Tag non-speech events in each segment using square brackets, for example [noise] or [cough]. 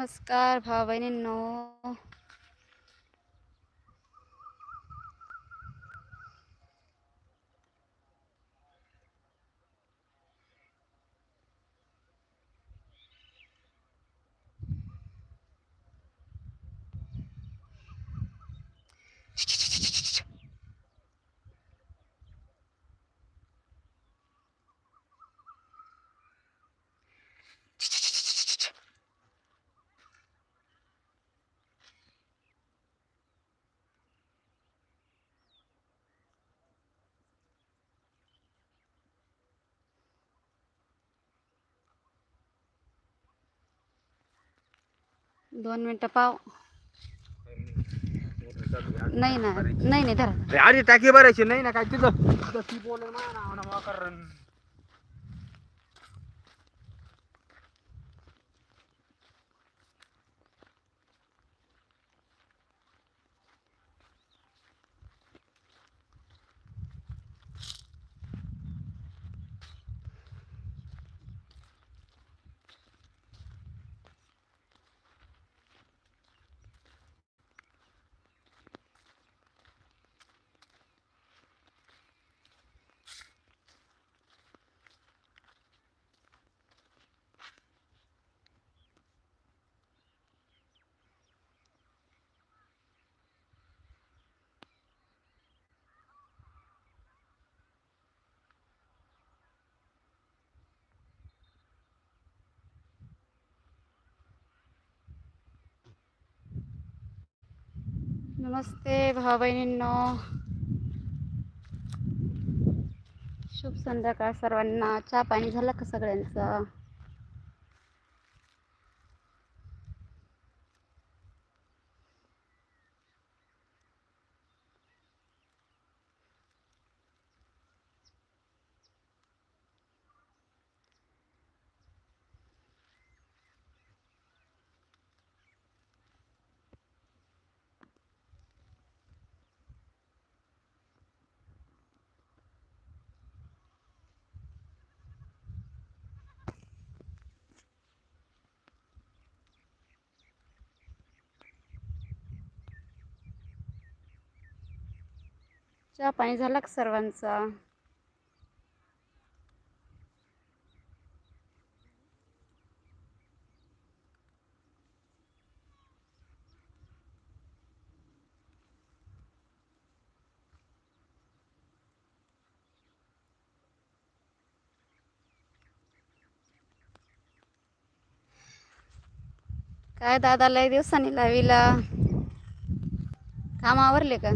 नमस्कार भाऊ बहिणींनो दोन मिनटं पाव नाही ना नाही नाही धरा. अरे टाकी भरायची नाही ना काय तिथं नमस्ते भाऊ बहिणींनो शुभ संध्याकाळ सर्वांना. चहा पाणी झालं का सगळ्यांचं? चहा पाणी झालं का सर्वांचा? काय दादा लय दिवसांनी लावीला? काम आवरले का?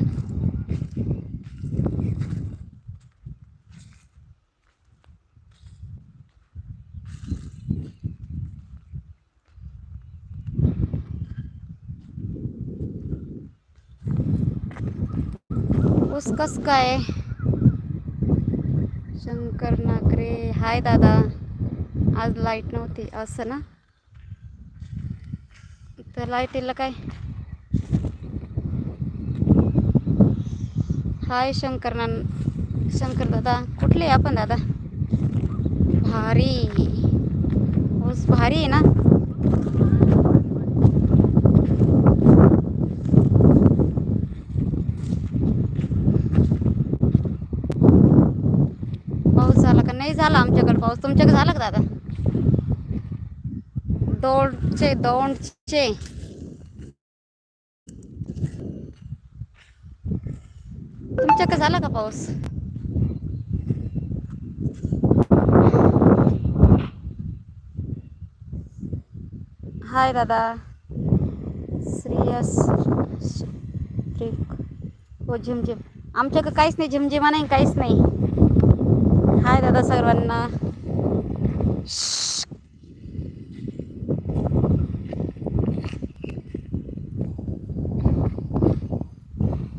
ऊस कस काय? शंकर नागरे. हाय दादा. आज लाइट नव्हती असं ना? तर लाईटीला काय? हाय शंकर ना शंकर दादा. कुठले आपण दादा? भारी. ऊस भारी आहे ना पाऊस झाला का नाही झाला आमच्याकडे पाऊस तुमच्याकडे झाला का दादा? दोडचे दोंडचे तुमच्याकडे झाला का पाऊस? हाय दादा. श्रेयस श्री- हो झिमझिम. आमच्याकडे काहीच नाही झिमझिमा नाही काहीच नाही. हाय दादा सर्वांना.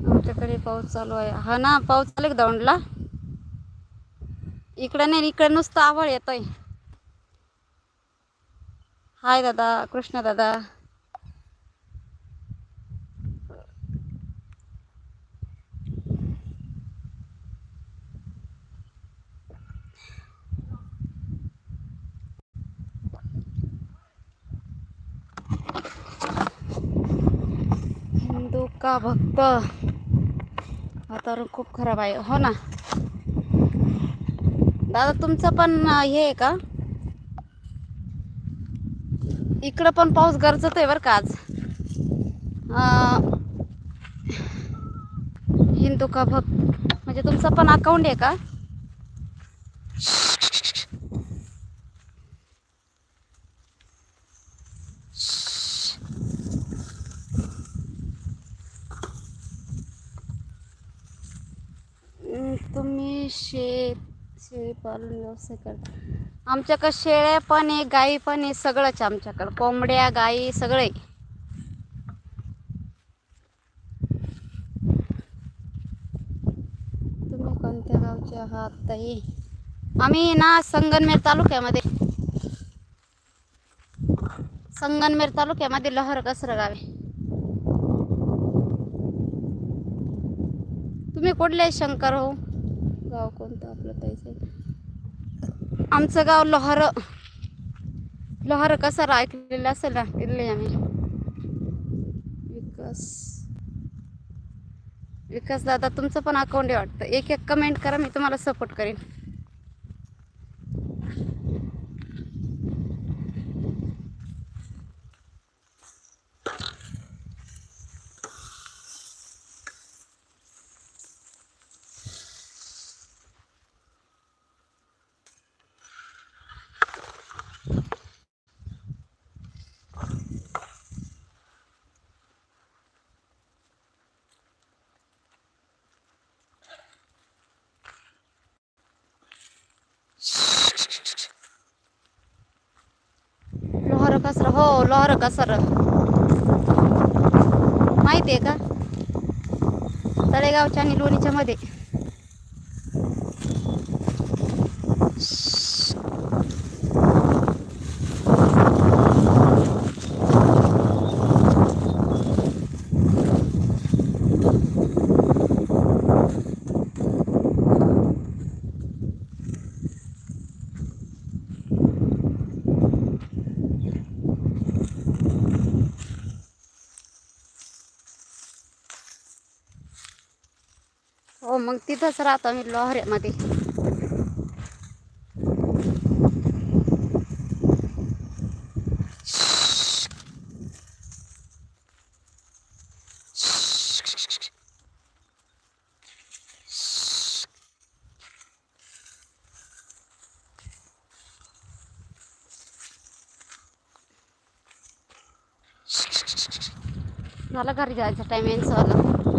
आमच्याकडे पाऊस चालू आहे. हा ना पाऊस चालू आहे का दौंडला? इकडे नाही इकडे नुसतं आवळ येतोय. हाय दादा कृष्ण दादा. का भक्त? वातावरण खूप खराब आहे. हो ना? दादा तुमचं पण हे आहे का? इकडं पण पाऊस गरजत आहे बरं का आज. हिंदू का भक्त? म्हणजे तुमचं पण अकाउंट आहे का? शेळीपालन व्यवसाय करता आमच्याकडं शेळ्या पण आहे गाई पण आहे सगळंच आमच्याकडं. कोंबड्या गाई सगळं. तुम्ही कोणत्या गावचे आहात ताई? आम्ही ना संगनमेर तालुक्यामध्ये. संगनमेर तालुक्यामध्ये लहर कसर गावे. तुम्ही कुठले शंकर हो. गाव कोणतं आपलं ताईचं आमचं गाव लोहार. लोहार कसं ऐकलेलं असेल ना तिथले आम्ही. विकास. विकास दादा तुमचं पण अकाउंट आहे वाटतं. एक एक कमेंट करा मी तुम्हाला सपोर्ट करेन लोहार कसर? हो लोहर कसर. माहिती आहे का? तळेगावच्या आणि लोणीच्या मध्ये. हो मग तिथंच राहतो आम्ही लोहऱ्यामध्ये. झालं घरी जायचं टाइम यांचं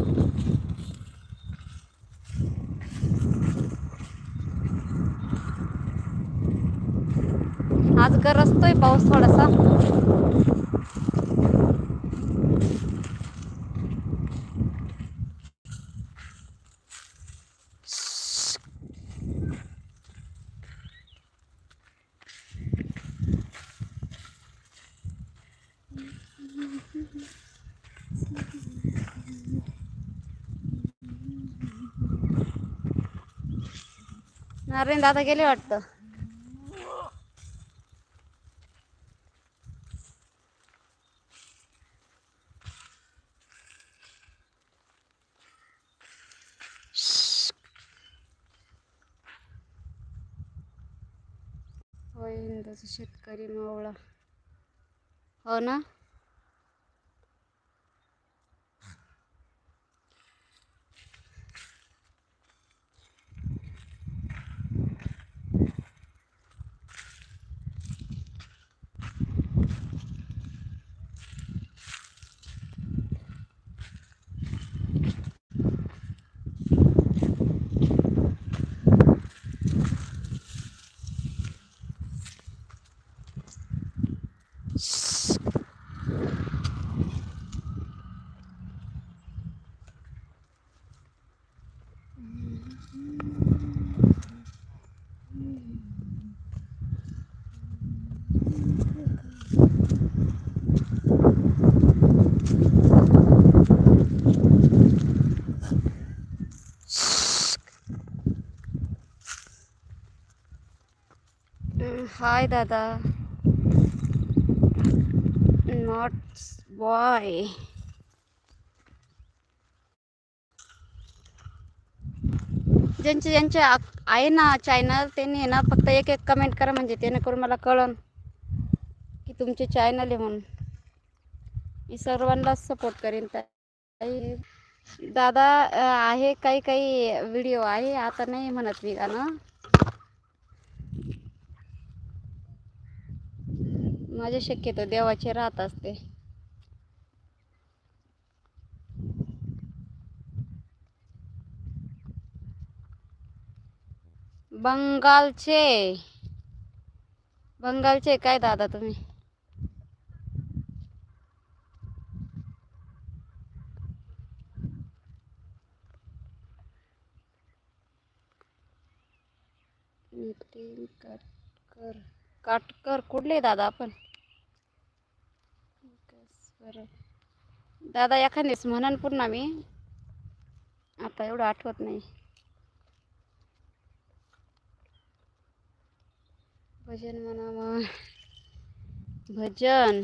आलं पाऊस थोडासा. नारायण दादा गेले वाटतं होय हिंदाचा शेतकरी मावळा. हो ना? हाय दादा नॉट बॉय ज्यांचे ज्यांचे आहे ना चॅनल त्यांनी ना फक्त एक एक कमेंट करा म्हणजे त्याने करून मला कळन की तुमचे चॅनल आहे म्हणून. मी सर्वांनाच सपोर्ट करेन. ताई दादा आहे काही काही व्हिडिओ आहे. आता नाही म्हणत मी गाणं. माझे शक्यतो देवाचे राहत असते. बंगालचे. बंगालचे काय दादा तुम्ही? नितीन काटकर काटकर कुठले दादा आपण? बरं. दादा एखाद्यास म्हणन पुन्हा मी. आता एवढं आठवत नाही. भजन म्हणा मग भजन.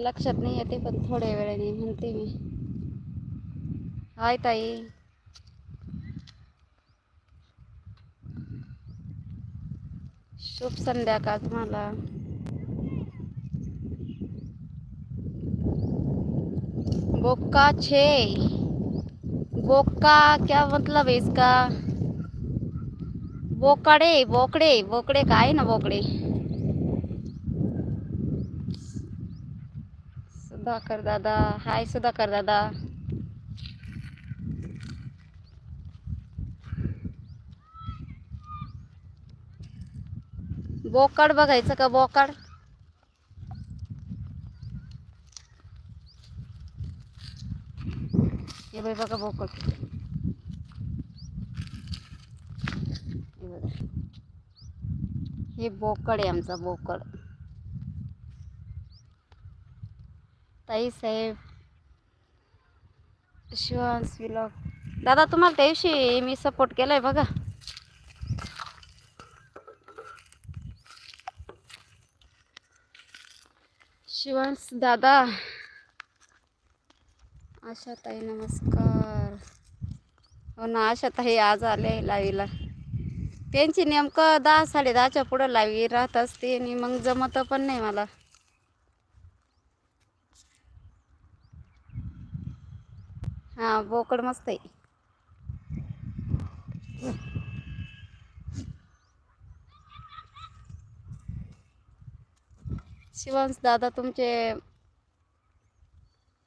लक्षात नाही येते पण थोड्या वेळाने म्हणते मी. हाय ताई. शुभ संध्याकाळ तुम्हाला? बोका छे. बोका क्या मतलब है इसका? बोकडे बोकडे बोकडे काय ना बोकडे? सुधाकर दादा. हाय सुधाकर दादा. बोकड बघायचं का बोकड? हे बाई बघा बोकड. हे हे बोकड आहे आमचा बोकड. ताई साहेब शिवांश विलॉग दादा तुम्हाला त्या दिवशी मी सपोर्ट केला आहे बघा. शिवांश दादा. आशा ताई नमस्कार. हो ना आशा ताई आज आले लावीला त्यांची नेमकं दहा साडे दहाच्या पुढं लावी राहत असते आणि मग जमत पण नाही मला. हा बोकड मस्त आहे. शिवांश दादा तुमचे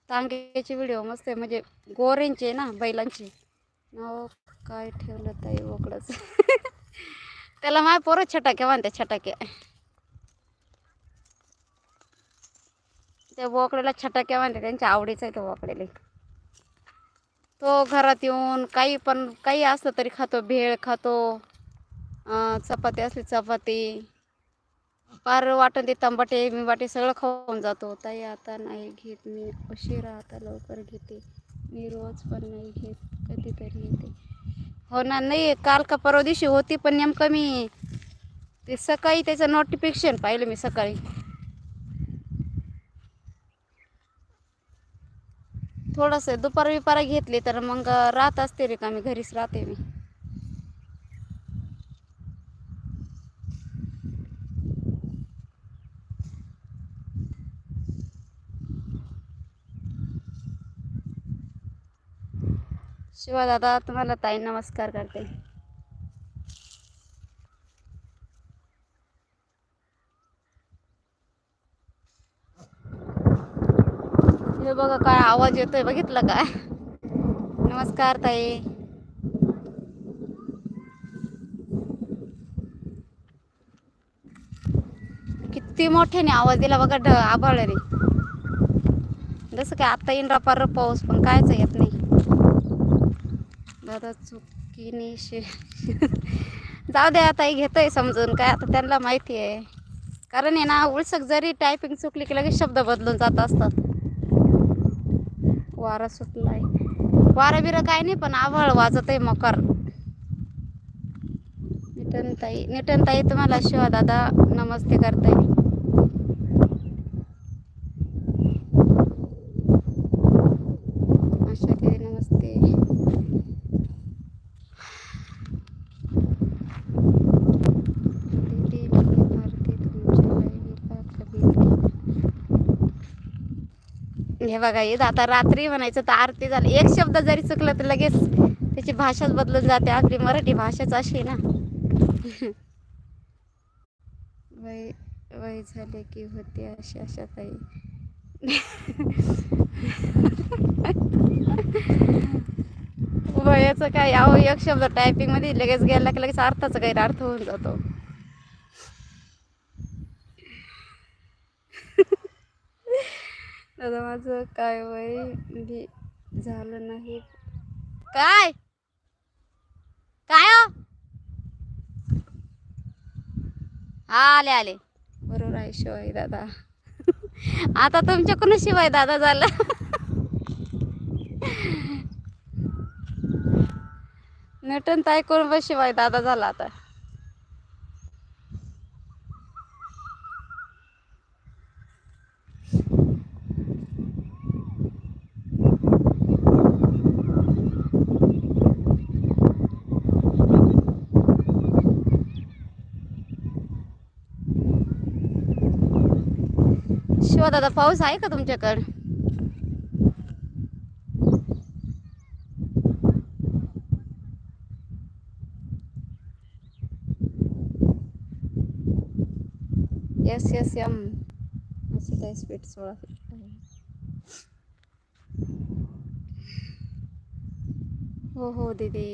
तांग्याचे व्हिडिओ मस्त आहे म्हणजे गोऱ्यांचे ना बैलांचे. नाव काय ठेवलं ताई बोकडच? [laughs] त्याला माय पोरं छटाके म्हणते छटाके. त्या बोकड्याला छटाके म्हणते त्यांच्या आवडीचं आहे तो बोकड्याला. तो घरात येऊन काही पण काही असलं तरी खातो भेळ खातो चपाती असली चपाती. पार वाटण ते तंबाटे मिंबाटे सगळं खाऊन जातो. ताई आता नाही घेत मी उशिरा आता लवकर घेते. मी रोज पण नाही घेत कधीतरी येते. हो ना नाही काल का परवा दिवशी होती पण नेमकं मी ते सकाळी त्याचं नोटिफिकेशन पाहिलं मी सकाळी. थोडंसं दुपार बिपारा घेतली तर मग राहत असते रे का? मी घरीच राहते मी. शिवा दादा तुम्हाला ताई नमस्कार करते. हे बघा काय आवाज येतोय बघितलं का? नमस्कार ताई. किती मोठ्याने आवाज दिला बघा ढ आभाळ रे. जसं काय आता येईन रपार पाऊस पण कायच येत नाही. दादा चुकीने शे जाऊ द्या ताई घेतोय समजून काय आता त्यांना माहिती आहे. कारण आहे ना उलसक जरी टायपिंग चुकली की लगेच शब्द बदलून जात असतात. वारा सुटलाय. वारा बिरं काय नाही पण आभाळ वाजत आहे मकर. निटनताई निटनताई तुम्हाला शिवा दादा नमस्ते करताय आशा दीदी नमस्ते दीदी मी मारते तुमच्या लाईव्हला कधी हे बघा हे आता रात्री म्हणायचं तर आरती झाली. एक शब्द जरी चुकलं तर लगेच त्याची भाषाच बदलून जाते. आपली मराठी भाषाच अशी ना. [laughs] वय वय झाले की होते अशी अशा ताई. [laughs] वयाचं काय? अहो एक शब्द टायपिंगमध्ये लगेच गेला की लगेच अर्थाचा गैरअर्थ होऊन जातो. आता माझं काय वय? बी झालं नाही. काय? काय हो? हा? आले आले. बरोबर आहे शिवाय दादा. आता तुमच्याकडून शिवाय दादा झालं. नटन ताई करून शिवाय दादा झाला आता. शिवा दादा पाऊस आहे का तुमच्याकडं? यस यस यम अशी काय स्पीड सोळा. हो हो दीदी.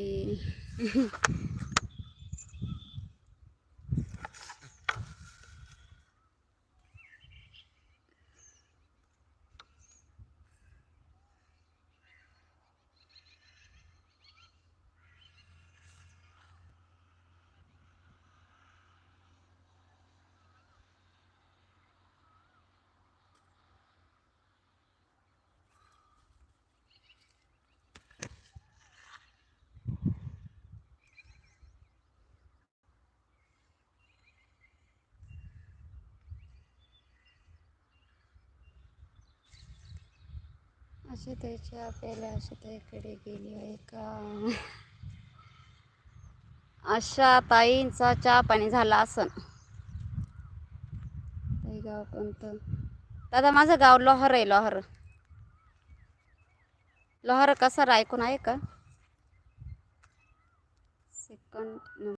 अशी त्याच्या आपल्याला अशी ताईकडे गेली आहे का? अशा ताईंचा चहा पाणी झाला असन. ताई गाव कोणतं दादा माझं गाव लोहर आहे लोहर. लोहर कसं ऐकून आहे का? सेकंड